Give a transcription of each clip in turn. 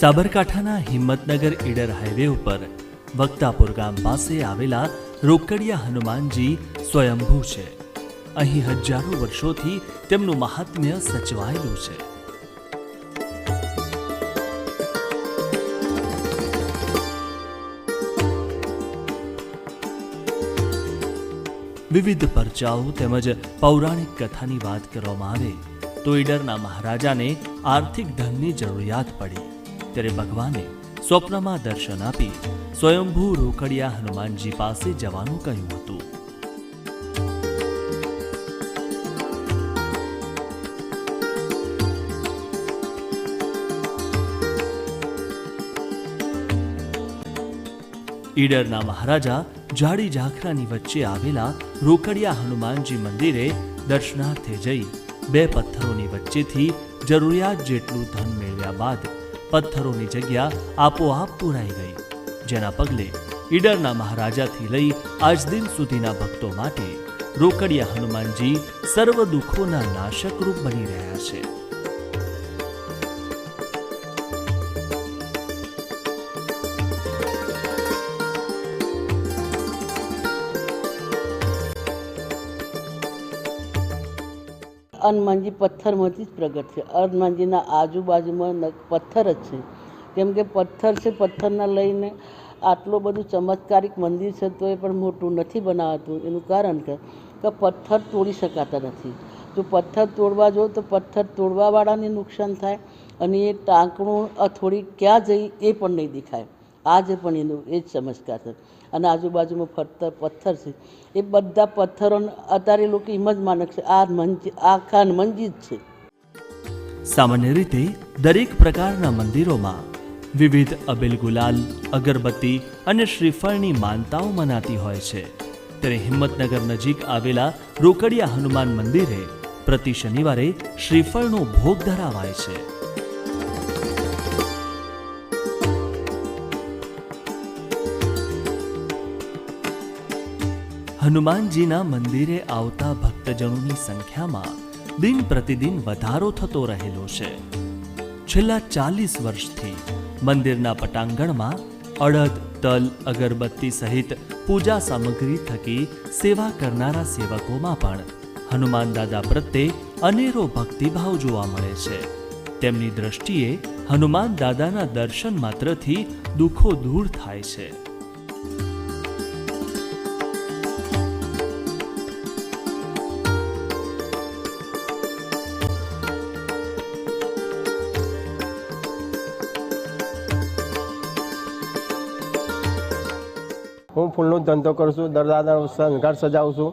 સાબરકાંઠાના હિંમતનગર ઈડર હાઈવે ઉપર વક્તાપુર ગામ પાસે આવેલા રોકડિયા હનુમાનજી સ્વયંભૂ છે. અહીં હજારો વર્ષોથી તેમનું મહાત્મ્ય સચવાયેલું છે. વિવિધ પરચાઓ તેમજ પૌરાણિક કથાની વાત કરવામાં આવે તો ઈડરના મહારાજાને આર્થિક ધનની જરૂરિયાત પડી. ત્યારે ભગવાને સ્વપ્નમાં દર્શન આપી સ્વયંભૂ રોકડિયા હનુમાનજી પાસે જવાનું કહ્યું હતું. ઈડરના મહારાજા જાડી ઝાખરાની વચ્ચે આવેલા રોકડિયા હનુમાનજી મંદિરે દર્શનાર્થે જઈ બે પથ્થરોની વચ્ચેથી જરૂરિયાત જેટલું ધન મેળવ્યા બાદ પથ્થરોની જગ્યા આપોઆપ પૂરાઈ ગઈ, જેના પગલે ઈડરના મહારાજાથી લઈ આજ દિન સુધીના ભક્તો માટે રોકડિયા હનુમાનજી સર્વ દુઃખોના નાશક રૂપ બની રહ્યા છે. હનુમાનજી પથ્થરમાંથી જ પ્રગટ છે. હનુમાનજીના આજુબાજુમાં પથ્થર જ છે. કેમ કે પથ્થર છે, પથ્થરના લઈને આટલું બધું ચમત્કારિક મંદિર છે, તો એ પણ મોટું નથી બનાવાતું. એનું કારણ કે પથ્થર તોડી શકાતા નથી. જો પથ્થર તોડવા જો, તો પથ્થર તોડવાવાળાને નુકસાન થાય અને એ ટાંકણું થોડી ક્યાં જઈ એ પણ નહીં દેખાય. આજે પણ એનું એ જ ચમત્કાર છે. અને આજુબાજુમાં પથ્થર પથ્થર છે. એ બધા પથ્થરોને અત્યારે લોકો એમ જ માને છે, આ મંજી આખા મંજી જ છે. સામાન્ય રીતે દરેક પ્રકારના મંદિરોમાં વિવિધ અબેલ ગુલાલ, અગરબત્તી અને શ્રીફળની માનતાઓ મનાતી હોય છે. ત્યારે હિંમતનગર નજીક આવેલા રોકડિયા હનુમાન મંદિરે પ્રતિ શનિવારે શ્રીફળનો ભોગ ધરાવાય છે. હનુમાનજીના મંદિરે આવતા ભક્તજનોની સંખ્યામાં દિન પ્રતિદિન વધારો થતો રહેલો છે. છેલ્લા ચાલીસ વર્ષથી મંદિરના પટાંગણમાં અડદ, તલ, અગરબત્તી સહિત પૂજા સામગ્રી થકી સેવા કરનારા સેવકોમાં પણ હનુમાન દાદા પ્રત્યે અનેરો ભક્તિભાવ જોવા મળે છે. તેમની દ્રષ્ટિએ હનુમાન દાદાના દર્શન માત્રથી દુઃખો દૂર થાય છે. હું ફૂલનો ધંધો કરું છું દર દાદાનો શણગાર સજાવું છું.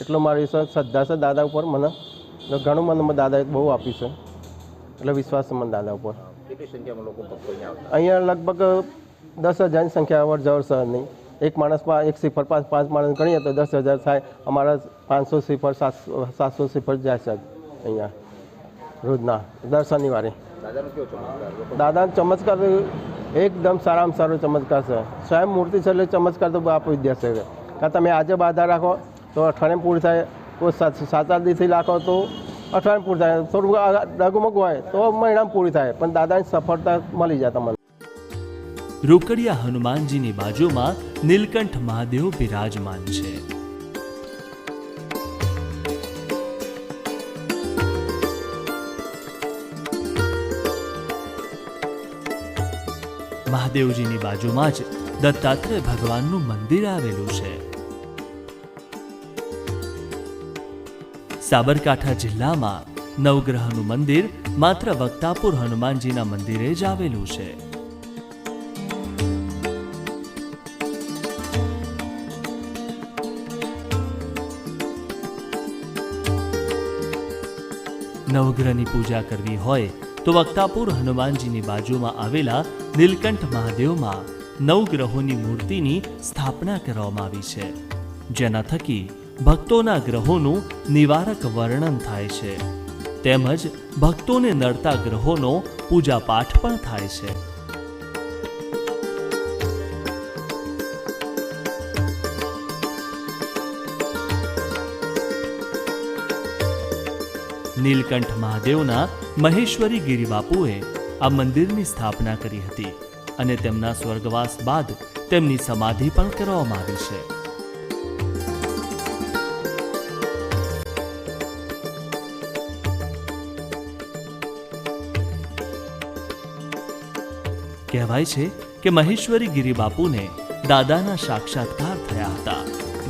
એટલો મારી શ્રદ્ધા છે દાદા ઉપર મને. ઘણું મને દાદાએ બહુ આપ્યું છે. એટલે વિશ્વાસ છે મને દાદા ઉપર. અહીંયા લગભગ દસ હજારની સંખ્યા અવર જવર નહીં એક માણસ એક સિફર પાંચ પાંચ માણસ ગણીએ તો દસ હજાર થાય. અમારા પાંચસો સિફર સાતસો સાતસો સિફર જાય છે અહીંયા. રોજના દર શનિવારે. દાદાનો ચમત્કાર એકદમ સારામાં સારો ચમત્કાર છે. સ્વયં મૂર્તિ છે એટલે ચમત્કાર તો આપી દેશે કાં તમે આજે બાધા રાખો, તો અઠવાડિયે પૂરી થાય. કોઈ સાત દિવસથી રાખો તો અઠવાડિયે પૂરી થાય. થોડું આ ડગમગ હોય તો મહિનામાં પૂરી થાય. પણ દાદાની સફળતા મળી જાય તમને. રોકડિયા હનુમાનજીની બાજુમાં નીલકંઠ મહાદેવ બિરાજમાન છે. મહાદેવજીની બાજુમાં જ દત્તાત્રેય ભગવાનનું મંદિર આવેલું છે. સાબરકાંઠા જિલ્લામાં નવગ્રહનું મંદિર માત્ર વક્તાપુર હનુમાનજીના મંદિરે જ આવેલું છે. નવગ્રહની પૂજા કરવી હોય તો વક્તાપુર હનુમાનજીની બાજુમાં આવેલા નીલકંઠ મહાદેવમાં નવગ્રહોની મૂર્તિની સ્થાપના કરવામાં આવી છે, જેના થકી ભક્તોના ગ્રહોનું નિવારક વર્ણન થાય છે. તેમજ ભક્તોને નડતા ગ્રહોનો પૂજાપાઠ પણ થાય છે. નીલકંઠ મહાદેવના મહેશ્વરી ગિરિબાપુએ આ મંદિરની સ્થાપના કરી હતી અને તેમના સ્વર્ગવાસ બાદ તેમની સમાધિ પણ કરવામાં આવી છે. કહેવાય છે કે મહેશ્વરી ગિરિબાપુને દાદાના સાક્ષાત્કાર થયા હતા,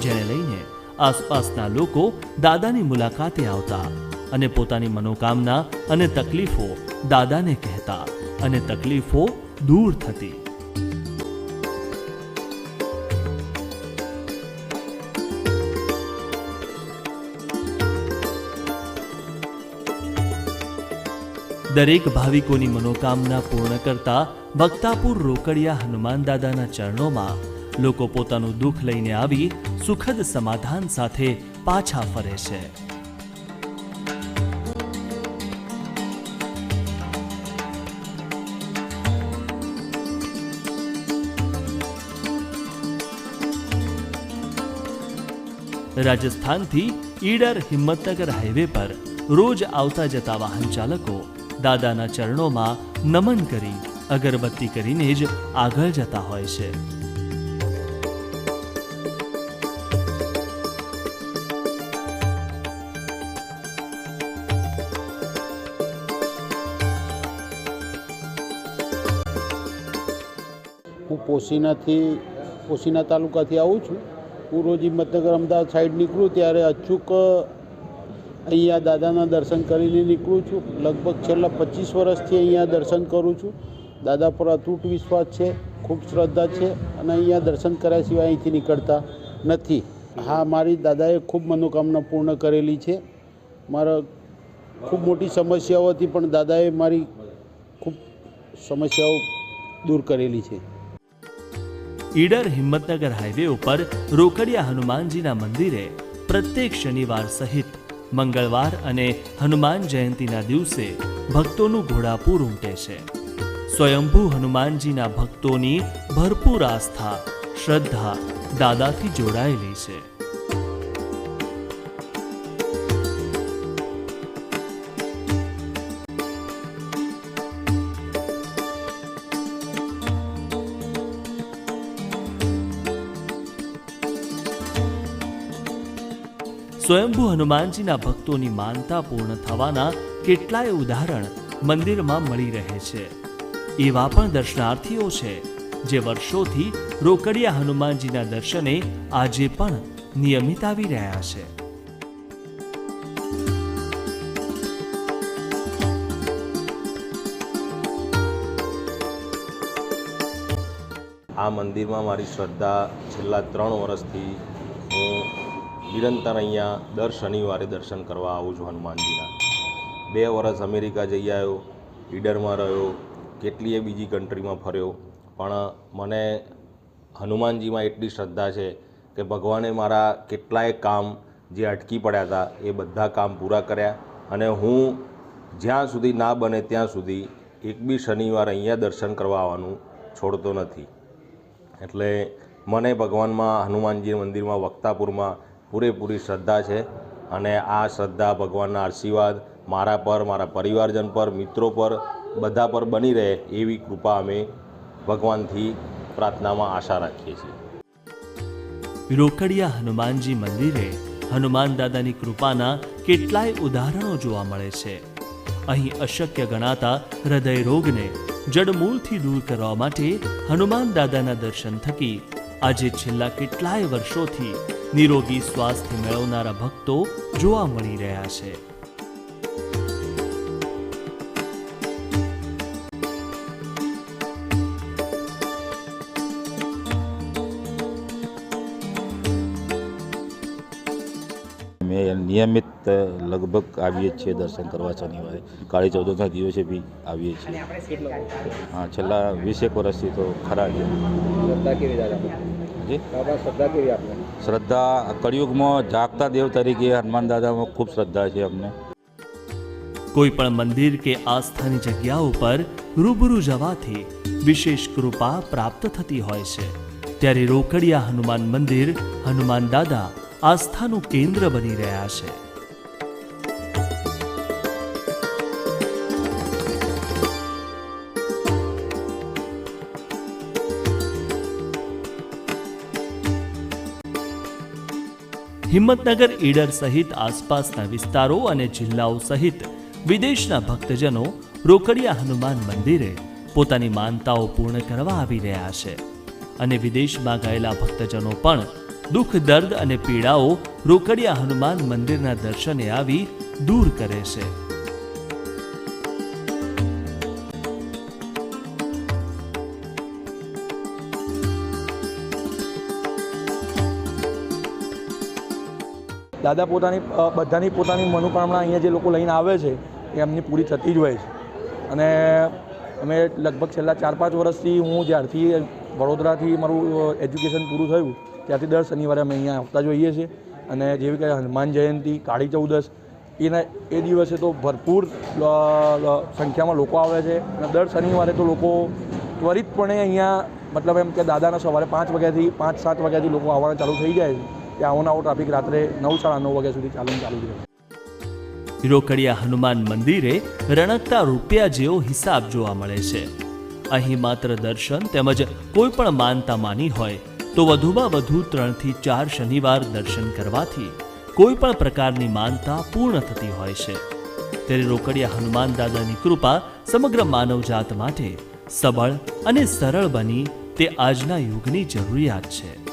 જેને લઈને આસપાસના લોકો દાદાની મુલાકાતે આવતા અને પોતાની મનોકામના અને તકલીફો દાદાને કહેતા અને તકલીફો દૂર થતી. દરેક ભાવિકોની મનોકામના પૂર્ણ કરતા ભક્તાપુર રોકડિયા હનુમાન દાદાના ચરણોમાં લોકો પોતાનું દુઃખ લઈને આવી સુખદ સમાધાન સાથે પાછા ફરે છે. રાજસ્થાનથી ઈડર હિંમતનગર હાઈવે પર રોજ આવતા જતા વાહન ચાલકો દાદાના ચરણોમાં નમન કરી, અગરબત્તી કરીને જ આગળ જતા હોય છે. હું પોશીનાથી, પોશીના તાલુકાથી આવું છું. હું મતનગર અમદાવાદ સાઈડ નીકળું ત્યારે અચૂક અહીંયા દાદાના દર્શન કરીને નીકળું છું. લગભગ છેલ્લા પચીસ વર્ષથી અહીંયા દર્શન કરું છું. દાદા પર અતૂટ વિશ્વાસ છે, ખૂબ શ્રદ્ધા છે અને અહીંયા દર્શન કર્યા સિવાય અહીંથી નીકળતા નથી. હા, મારી દાદાએ ખૂબ મનોકામના પૂર્ણ કરેલી છે. મારા ખૂબ મોટી સમસ્યાઓ હતી પણ દાદાએ મારી ખૂબ સમસ્યાઓ દૂર કરેલી છે. ઈડર હિંમતનગર હાઈવે ઉપર રોકડિયા હનુમાનજીના મંદિરે પ્રત્યેક શનિવાર સહિત મંગળવાર અને હનુમાન જયંતીના દિવસે ભક્તોનું ઘોડાપૂર ઉમટે છે. સ્વયંભૂ હનુમાનજીના ભક્તોની ભરપૂર આસ્થા, શ્રદ્ધા દાદાથી જોડાયેલી છે. સ્વયંભૂ હનુમાનજીના ભક્તોની માનતા પૂર્ણ થવાના કેટલાય ઉદાહરણ મંદિરમાં મળી રહે છે. એવા પણ દર્શનાર્થીઓ છે જે વર્ષોથી રોકડિયા હનુમાનજીના દર્શને આજે પણ નિયમિત આવી રહ્યા છે. આ મંદિરમાં મારી શ્રદ્ધા છેલ્લા ત્રણ વર્ષથી નિરંતર અહીંયા દર શનિવારે દર્શન કરવા આવું છું હનુમાનજીના. બે વર્ષ અમેરિકા જઈ આવ્યો, ઈડરમાં રહ્યો, કેટલીય બીજી કન્ટ્રીમાં ફર્યો. પણ મને હનુમાનજીમાં એટલી શ્રદ્ધા છે કે ભગવાને મારા કેટલાય કામ જે અટકી પડ્યા હતા એ બધા કામ પૂરા કર્યા અને હું જ્યાં સુધી ના બને ત્યાં સુધી એક બી શનિવાર અહીંયા દર્શન કરવા આવવાનું છોડતો નથી. એટલે મને ભગવાનમાં, હનુમાનજી મંદિરમાં, વક્તાપુરમાં પૂરેપૂરી શ્રદ્ધા છે અને આ શ્રદ્ધા ભગવાનના આશીર્વાદ મારા પર, મારા પરિવારજન પર, મિત્રો પર, બધા પર બની રહે એવી કૃપા અમે ભગવાનથી પ્રાર્થનામાં આશા રાખીએ છીએ. રોકડિયા હનુમાનજી મંદિરે હનુમાન દાદાની કૃપાના કેટલાય ઉદાહરણો જોવા મળે છે. અહીં અશક્ય ગણાતા હૃદય રોગને જડમૂળથી દૂર કરવા માટે હનુમાન દાદાના દર્શન થકી આજે છેલ્લા કેટલાય વર્ષોથી નિરોગી સ્વાસ્થ્ય મેળવનારા ભક્તો જોવા મળી રહ્યા છે. અમે નિયમિત લગભગ આવીએ છીએ દર્શન કરવા શનિવારે. કાળી ચૌદસના દિવસે બી આવીએ છીએ. હા છેલ્લા વીસેક વર્ષથી તો ખરા છે. શ્રદ્ધા કળિયુગમાં જાગતા દેવ તરીકે હનુમાન દાદામાં ખૂબ શ્રદ્ધા છે અમને. કોઈ પણ મંદિર કે આસ્થાની જગ્યા ઉપર રૂબરૂ જવાથી વિશેષ કૃપા પ્રાપ્ત થતી હોય છે. ત્યારે રોકડિયા હનુમાન મંદિર, હનુમાન દાદા આસ્થાનું કેન્દ્ર બની રહ્યા છે. હિંમતનગર ઈડર સહિત આસપાસના વિસ્તારો અને જિલ્લાઓ સહિત વિદેશના ભક્તજનો રોકડિયા હનુમાન મંદિરે પોતાની માનતાઓ પૂર્ણ કરવા આવી રહ્યા છે. અને વિદેશમાં ગયેલા ભક્તજનો પણ દુઃખ, દર્દ અને પીડાઓ રોકડિયા હનુમાન મંદિરના દર્શને આવી દૂર કરે છે. દાદા પોતાની બધાની પોતાની મનોકામના અહીંયા જે લોકો લઈને આવે છે, એ એમની પૂરી થતી જ હોય છે. અને અમે લગભગ છેલ્લા ચાર પાંચ વર્ષથી હું જ્યારથી વડોદરાથી મારું એજ્યુકેશન પૂરું થયું. ત્યાંથી દર શનિવારે અમે અહીંયા આવતા જોઈએ છીએ. અને જેવી કે હનુમાન જયંતિ, કાળી ચૌદસ એના, એ દિવસે તો ભરપૂર સંખ્યામાં લોકો આવે છે. અને દર શનિવારે તો લોકો ત્વરિતપણે અહીંયા, મતલબ એમ કે દાદાના સવારે પાંચ વાગ્યાથી, પાંચ, સાત વાગ્યાથી લોકો આવવાના ચાલુ થઈ જાય છે. કે આવો ટ્રાફિક રાત્રે નવ, સાડા નવ વાગ્યા સુધી ચાલુ ચાલુ રહે. રોકડિયા હનુમાન મંદિરે રણકતા રૂપિયા જેવો હિસાબ જોવા મળે છે. અહીં માત્ર દર્શન તેમજ કોઈ પણ માનતા માની હોય, તો વધુમાં વધુ ત્રણથી ચાર શનિવાર દર્શન કરવાથી કોઈ પણ પ્રકારની માનતા પૂર્ણ થતી હોય છે. ત્યારે રોકડિયા હનુમાન દાદાની કૃપા સમગ્ર માનવજાત માટે સબળ અને સરળ બની તે આજના યુગની જરૂરિયાત છે.